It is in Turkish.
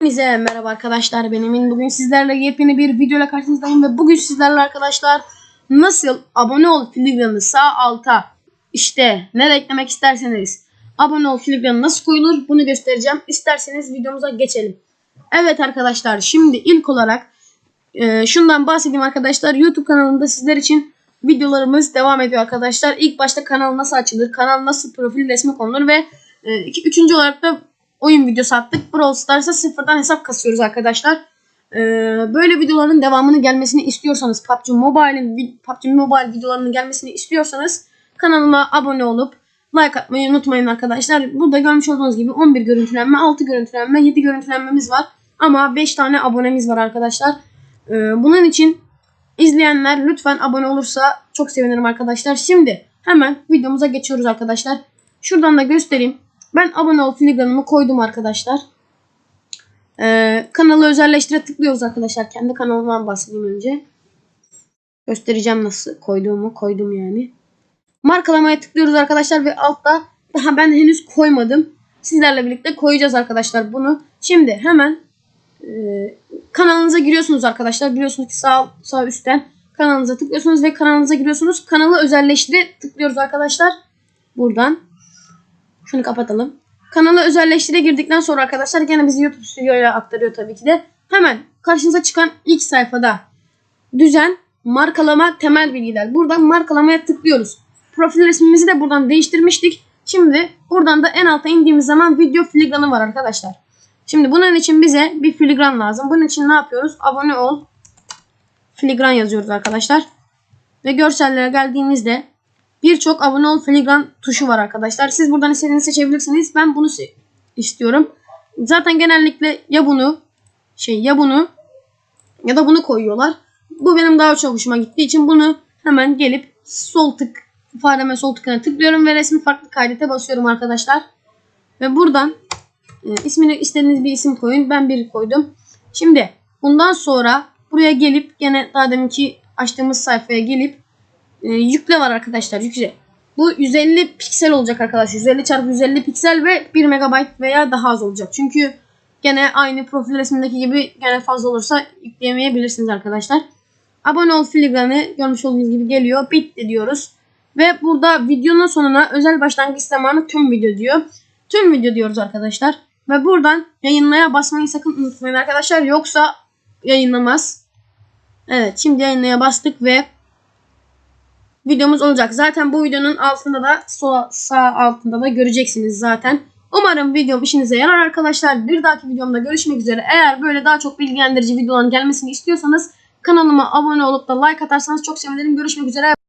Hepinize merhaba arkadaşlar benim. Bugün sizlerle yepyeni bir videoyla karşınızdayım ve bugün sizlerle arkadaşlar nasıl abone ol filigranı sağ alta işte ne eklemek isterseniz abone ol filigranı nasıl koyulur bunu göstereceğim. İsterseniz videomuza geçelim. Evet arkadaşlar şimdi ilk olarak e, şundan bahsedeyim arkadaşlar. YouTube kanalında sizler için videolarımız devam ediyor arkadaşlar. İlk başta kanal nasıl açılır, kanal nasıl profil resmi konulur ve e, iki, üçüncü olarak da oyun videosu attık. Brawl Stars'a sıfırdan hesap kasıyoruz arkadaşlar. Ee, böyle videoların devamını gelmesini istiyorsanız PUBG Mobile'in PUBG Mobile videolarının gelmesini istiyorsanız kanalıma abone olup like atmayı unutmayın arkadaşlar. Burada görmüş olduğunuz gibi 11 görüntülenme, 6 görüntülenme, 7 görüntülenmemiz var. Ama 5 tane abonemiz var arkadaşlar. Ee, bunun için izleyenler lütfen abone olursa çok sevinirim arkadaşlar. Şimdi hemen videomuza geçiyoruz arkadaşlar. Şuradan da göstereyim. Ben abone ol filigranımı koydum arkadaşlar. Ee, kanalı özelleştire tıklıyoruz arkadaşlar. Kendi kanalımdan bahsedeyim önce. Göstereceğim nasıl koyduğumu. Koydum yani. Markalamaya tıklıyoruz arkadaşlar ve altta daha ben henüz koymadım. Sizlerle birlikte koyacağız arkadaşlar bunu. Şimdi hemen e, kanalınıza giriyorsunuz arkadaşlar. Biliyorsunuz ki sağ, sağ üstten kanalınıza tıklıyorsunuz ve kanalınıza giriyorsunuz. Kanalı özelleştire tıklıyoruz arkadaşlar. Buradan. Şunu kapatalım. Kanala özelleştire girdikten sonra arkadaşlar gene bizi YouTube Studio'ya aktarıyor tabii ki de. Hemen karşınıza çıkan ilk sayfada düzen, markalama, temel bilgiler. Buradan markalamaya tıklıyoruz. Profil resmimizi de buradan değiştirmiştik. Şimdi buradan da en alta indiğimiz zaman video filigranı var arkadaşlar. Şimdi bunun için bize bir filigran lazım. Bunun için ne yapıyoruz? Abone ol. Filigran yazıyoruz arkadaşlar. Ve görsellere geldiğimizde birçok abone ol filigran tuşu var arkadaşlar. Siz buradan istediğinizi seçebilirsiniz. Ben bunu istiyorum. Zaten genellikle ya bunu şey ya bunu ya da bunu koyuyorlar. Bu benim daha çok hoşuma gittiği için bunu hemen gelip sol tık fareme sol tıkına tıklıyorum ve resmi farklı kaydete basıyorum arkadaşlar. Ve buradan e, ismini istediğiniz bir isim koyun. Ben bir koydum. Şimdi bundan sonra buraya gelip gene daha deminki açtığımız sayfaya gelip e, yükle var arkadaşlar yükle. Bu 150 piksel olacak arkadaşlar. 150 çarpı 150 piksel ve 1 megabayt veya daha az olacak. Çünkü gene aynı profil resmindeki gibi gene fazla olursa yükleyemeyebilirsiniz arkadaşlar. Abone ol filigranı görmüş olduğunuz gibi geliyor. Bitti diyoruz. Ve burada videonun sonuna özel başlangıç zamanı tüm video diyor. Tüm video diyoruz arkadaşlar. Ve buradan yayınlaya basmayı sakın unutmayın arkadaşlar. Yoksa yayınlamaz. Evet şimdi yayınlaya bastık ve videomuz olacak. Zaten bu videonun altında da sol, sağ altında da göreceksiniz zaten. Umarım videom işinize yarar arkadaşlar. Bir dahaki videomda görüşmek üzere. Eğer böyle daha çok bilgilendirici videoların gelmesini istiyorsanız kanalıma abone olup da like atarsanız çok sevinirim. Görüşmek üzere.